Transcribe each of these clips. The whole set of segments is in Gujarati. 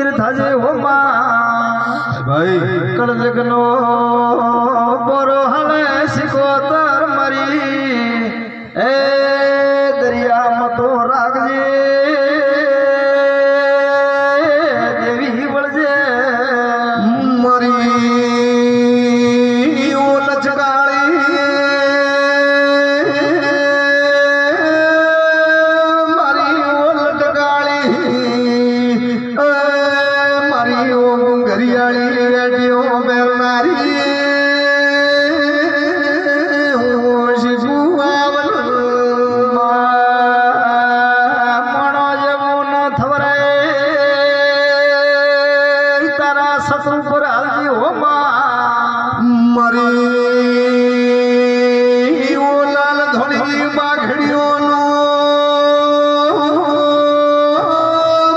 પીર થજે હો ભાઈ. કળજગનો બોરો હલે શિકોતર મરી. એ દરિયામાં તો રાખજે તારા શત્રુ પર હાલજી હો માં. મરી ઓ લાલ ધણી બાઘડીઓનો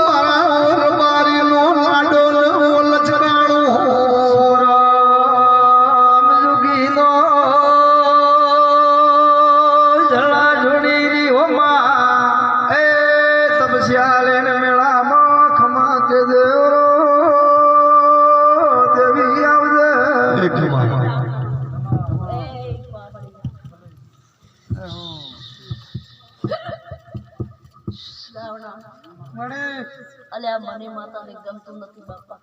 મારા ઓર બારીનો લાડો ને ઓલ ચરાણો રામ યુગીનો. જળા જોડીની હો માં. એ તપસ્યા મેળામાં અલ્યા મને માતાને ગમતું નથી બાપા.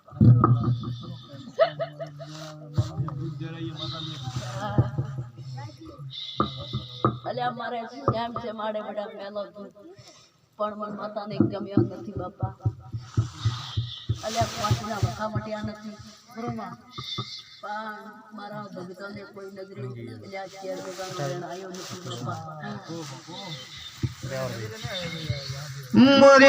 અલ્યા મારે જેમ છે મારે બડા મેલો તું પણ મને માતાને ગમ્યો નથી બાપા. અલ્યા પાંચના વખા મટ્યા નથી. પણ મારા ભગતોને કોઈ નજરે અલ્યા ચેર વગરનો રેણ આવ્યો નથી બાપા મરી